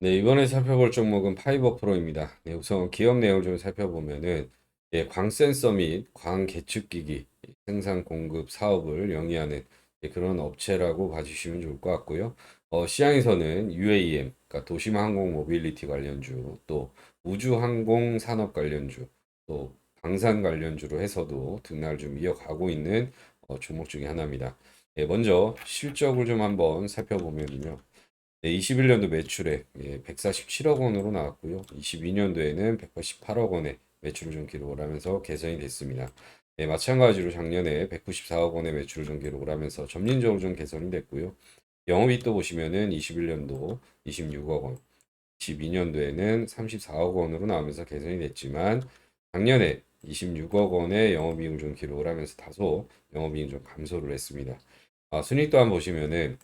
네, 이번에 살펴볼 종목은 파이버 프로입니다. 네, 우선 기업 내용을 좀 살펴보면은 예, 광센서 및 광계측기기 생산 공급 사업을 영위하는 예, 그런 업체라고 봐주시면 좋을 것 같고요. 어, 시장에서는 UAM, 그러니까 도심항공 모빌리티 관련주, 또 우주항공 산업 관련주, 또 방산 관련주로 해서도 등락을 좀 이어가고 있는 어, 종목 중에 하나입니다. 예, 먼저 실적을 좀 한번 살펴보면요. 네, 21년도 매출액 예, 147억 원으로 나왔고요. 22년도에는 188억 원의 매출을 좀 기록을 하면서 개선이 됐습니다. 예, 마찬가지로 작년에 194억 원의 매출을 좀 기록을 하면서 점진적으로 좀 개선이 됐고요. 영업이익도 보시면은 21년도 26억 원, 22년도에는 34억 원으로 나오면서 개선이 됐지만 작년에 26억 원의 영업이익을 좀 기록을 하면서 다소 영업이익이 좀 감소를 했습니다. 아, 순이익 또한 보시면은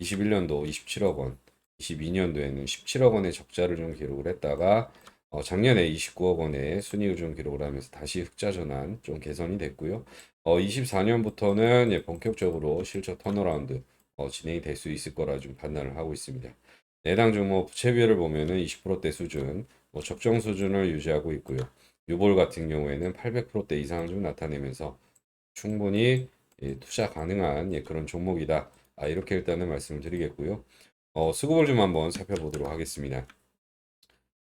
21년도 27억 원, 22년도에는 17억 원의 적자를 좀 기록을 했다가 어, 작년에 29억 원의 순이익을 좀 기록을 하면서 다시 흑자 전환 좀 개선이 됐고요. 어, 24년부터는 예, 본격적으로 실적 턴어라운드 어, 진행이 될 수 있을 거라 좀 판단을 하고 있습니다. 내당 종목 부채 비율을 보면은 20%대 수준, 뭐 적정 수준을 유지하고 있고요. 유볼 같은 경우에는 800%대 이상을 좀 나타내면서 충분히 예, 투자 가능한 예, 그런 종목이다. 아, 이렇게 일단은 말씀을 드리겠고요. 어, 수급을 좀 한번 살펴보도록 하겠습니다.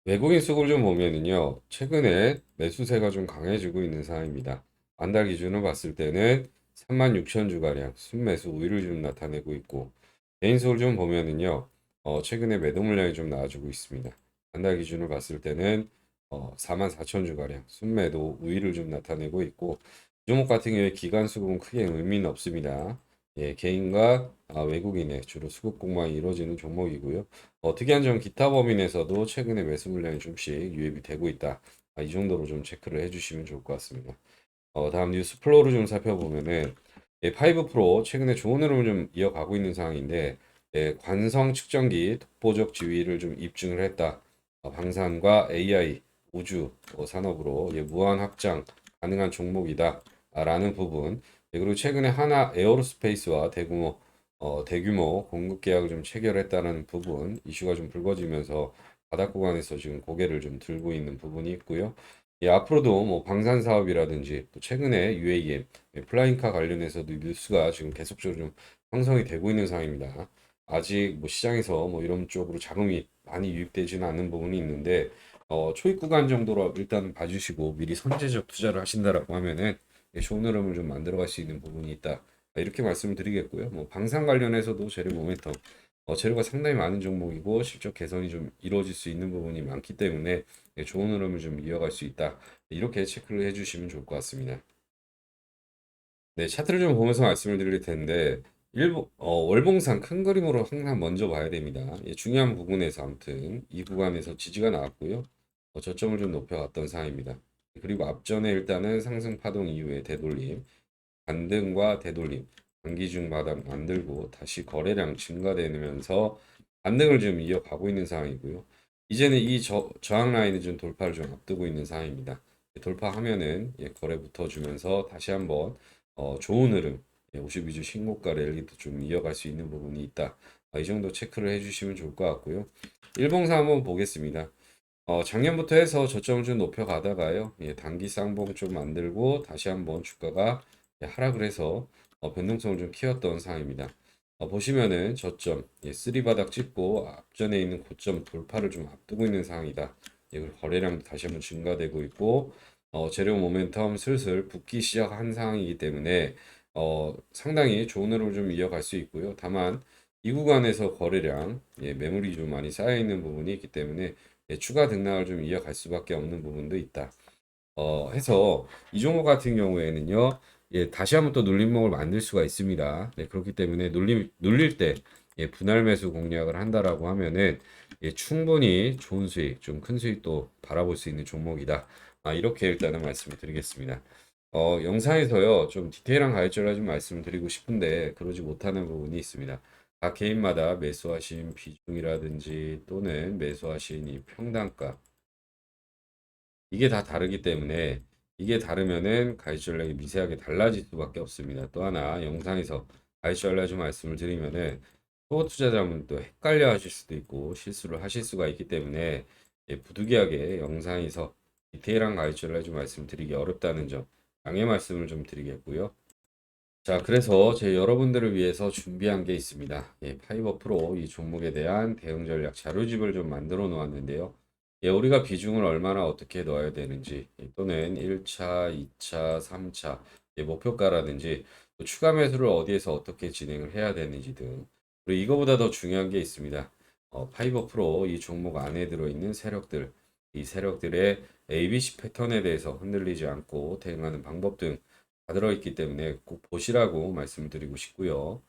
외국인 수급을 좀 보면은요, 최근에 매수세가 좀 강해지고 있는 상황입니다. 안달 기준으로 봤을 때는 36,000 주가량 순매수 우위를 좀 나타내고 있고, 개인 수급을 좀 보면은요, 어, 최근에 매도 물량이 좀 나와주고 있습니다. 안달 기준으로 봤을 때는 어, 44,000 주가량 순매도 우위를 좀 나타내고 있고, 이 종목 같은 경우에 기간 수급은 크게 의미는 없습니다. 예, 개인과 아, 외국인의 주로 수급 공방이 이루어지는 종목이고요. 어, 특이한 점 기타 범인에서도 최근에 매수 물량이 좀씩 유입이 되고 있다. 아, 이 정도로 좀 체크를 해주시면 좋을 것 같습니다. 어, 다음 뉴스 플로우를 좀 살펴보면은 예, 파이브 프로 최근에 좋은 흐름을 좀 이어가고 있는 상황인데 예, 관성 측정기 독보적 지위를 좀 입증을 했다. 어, 방산과 AI 우주 어, 산업으로 예, 무한 확장 가능한 종목이다. 아, 라는 부분 네, 그리고 최근에 하나 에어로스페이스와 대규모 어, 대규모 공급 계약을 좀 체결했다는 부분 이슈가 좀 불거지면서 바닥 구간에서 지금 고개를 좀 들고 있는 부분이 있고요. 예, 앞으로도 뭐 방산 사업이라든지 또 최근에 UAM 예, 플라잉카 관련해서도 뉴스가 지금 계속적으로 좀 형성이 되고 있는 상황입니다. 아직 뭐 시장에서 뭐 이런 쪽으로 자금이 많이 유입되지는 않는 부분이 있는데 어, 초입 구간 정도로 일단 봐주시고 미리 선제적 투자를 하신다라고 하면은 예, 좋은 흐름을 좀 만들어갈 수 있는 부분이 있다. 아, 이렇게 말씀을 드리겠고요. 뭐 방산 관련해서도 재료 모멘텀 어, 재료가 상당히 많은 종목이고 실적 개선이 좀 이루어질 수 있는 부분이 많기 때문에 예, 좋은 흐름을 좀 이어갈 수 있다. 이렇게 체크를 해주시면 좋을 것 같습니다. 네, 차트를 좀 보면서 말씀을 드릴 텐데 일부 어, 월봉상 큰 그림으로 항상 먼저 봐야 됩니다. 예, 중요한 부분에서 아무튼 이 구간에서 지지가 나왔고요. 어, 저점을 좀 높여갔던 상황입니다. 그리고 앞전에 일단은 상승 파동 이후에 되돌림, 반등과 되돌림, 단기중 바닥 만들고 다시 거래량 증가되면서 반등을 좀 이어가고 있는 상황이고요. 이제는 이 저, 저항 라인을 좀 돌파를 좀 앞두고 있는 상황입니다. 돌파하면은 예, 거래 붙어주면서 다시 한번 어, 좋은 흐름, 예, 52주 신고가 랠리도 좀 이어갈 수 있는 부분이 있다. 아, 이 정도 체크를 해주시면 좋을 것 같고요. 일봉사 한번 보겠습니다. 어, 작년부터 해서 저점을 좀 높여 가다가요. 예, 단기 쌍봉 좀 만들고 다시 한번 주가가 예, 하락을 해서 어, 변동성을 좀 키웠던 상황입니다. 어, 보시면은 저점 예, 쓰리 바닥 찍고 앞전에 있는 고점 돌파를 좀 앞두고 있는 상황이다. 예, 그리고 거래량도 다시 한번 증가되고 있고 어, 재료 모멘텀 슬슬 붙기 시작한 상황이기 때문에 어, 상당히 좋은 흐름을 좀 이어갈 수 있고요. 다만 이 구간에서 거래량 예, 매물이 좀 많이 쌓여 있는 부분이 있기 때문에 예, 추가 등락을 좀 이어갈 수밖에 없는 부분도 있다. 어, 해서 이 종목 같은 경우에는요, 예, 다시 한번 또 눌림목을 만들 수가 있습니다. 네, 그렇기 때문에 눌림, 눌릴 때 예, 분할 매수 공략을 한다라고 하면은 예, 충분히 좋은 수익, 좀 큰 수익도 바라볼 수 있는 종목이다. 아, 이렇게 일단은 말씀을 드리겠습니다. 어, 영상에서요, 좀 디테일한 가이드를 좀 말씀을 드리고 싶은데 그러지 못하는 부분이 있습니다. 각 개인마다 매수하신 비중이라든지 또는 매수하신 이 평단가 이게 다 다르기 때문에 이게 다르면은 가이드 전략이 미세하게 달라질 수밖에 없습니다. 또 하나 영상에서 가이드 전략 좀 말씀을 드리면은 초보 투자자분도 헷갈려 하실 수도 있고 실수를 하실 수가 있기 때문에 예, 부득이하게 영상에서 디테일한 가이드를 해좀 말씀드리기 어렵다는 점 양해 말씀을 좀 드리겠고요. 자, 그래서 제 여러분들을 위해서 준비한 게 있습니다. 예, 파이버 프로 이 종목에 대한 대응 전략 자료집을 좀 만들어 놓았는데요. 예, 우리가 비중을 얼마나 어떻게 넣어야 되는지 예, 또는 1차, 2차, 3차 예, 목표가라든지 또 추가 매수를 어디에서 어떻게 진행을 해야 되는지 등 그리고 이거보다 더 중요한 게 있습니다. 어, 파이버 프로 이 종목 안에 들어있는 세력들 이 세력들의 ABC 패턴에 대해서 흔들리지 않고 대응하는 방법 등 다 들어있기 때문에 꼭 보시라고 말씀드리고 싶고요.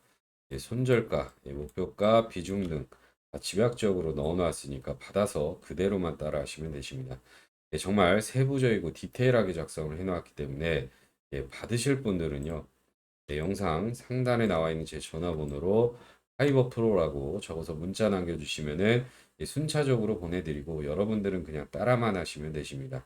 예, 손절가, 예, 목표가, 비중 등다 집약적으로 넣어놨으니까 받아서 그대로만 따라 하시면 되십니다. 예, 정말 세부적이고 디테일하게 작성을 해놓았기 때문에 예, 받으실 분들은요. 예, 영상 상단에 나와 있는 제 전화번호로 하이버 프로라고 적어서 문자 남겨주시면은 예, 순차적으로 보내드리고 여러분들은 그냥 따라만 하시면 되십니다.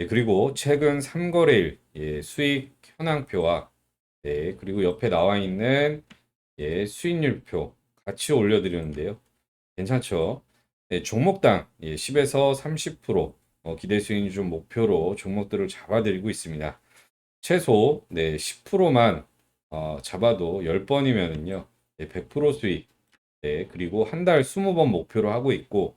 예, 그리고 최근 3거래일 예, 수익 현황표와 네, 그리고 옆에 나와 있는 예, 수익률표 같이 올려드렸는데요. 괜찮죠? 네, 종목당 예, 10에서 30%, 어, 기대 수익 좀 목표로 종목들을 잡아드리고 있습니다. 최소 네, 10%만 어, 잡아도 10번이면은요. 네, 100% 수익. 네, 그리고 한 달 20번 목표로 하고 있고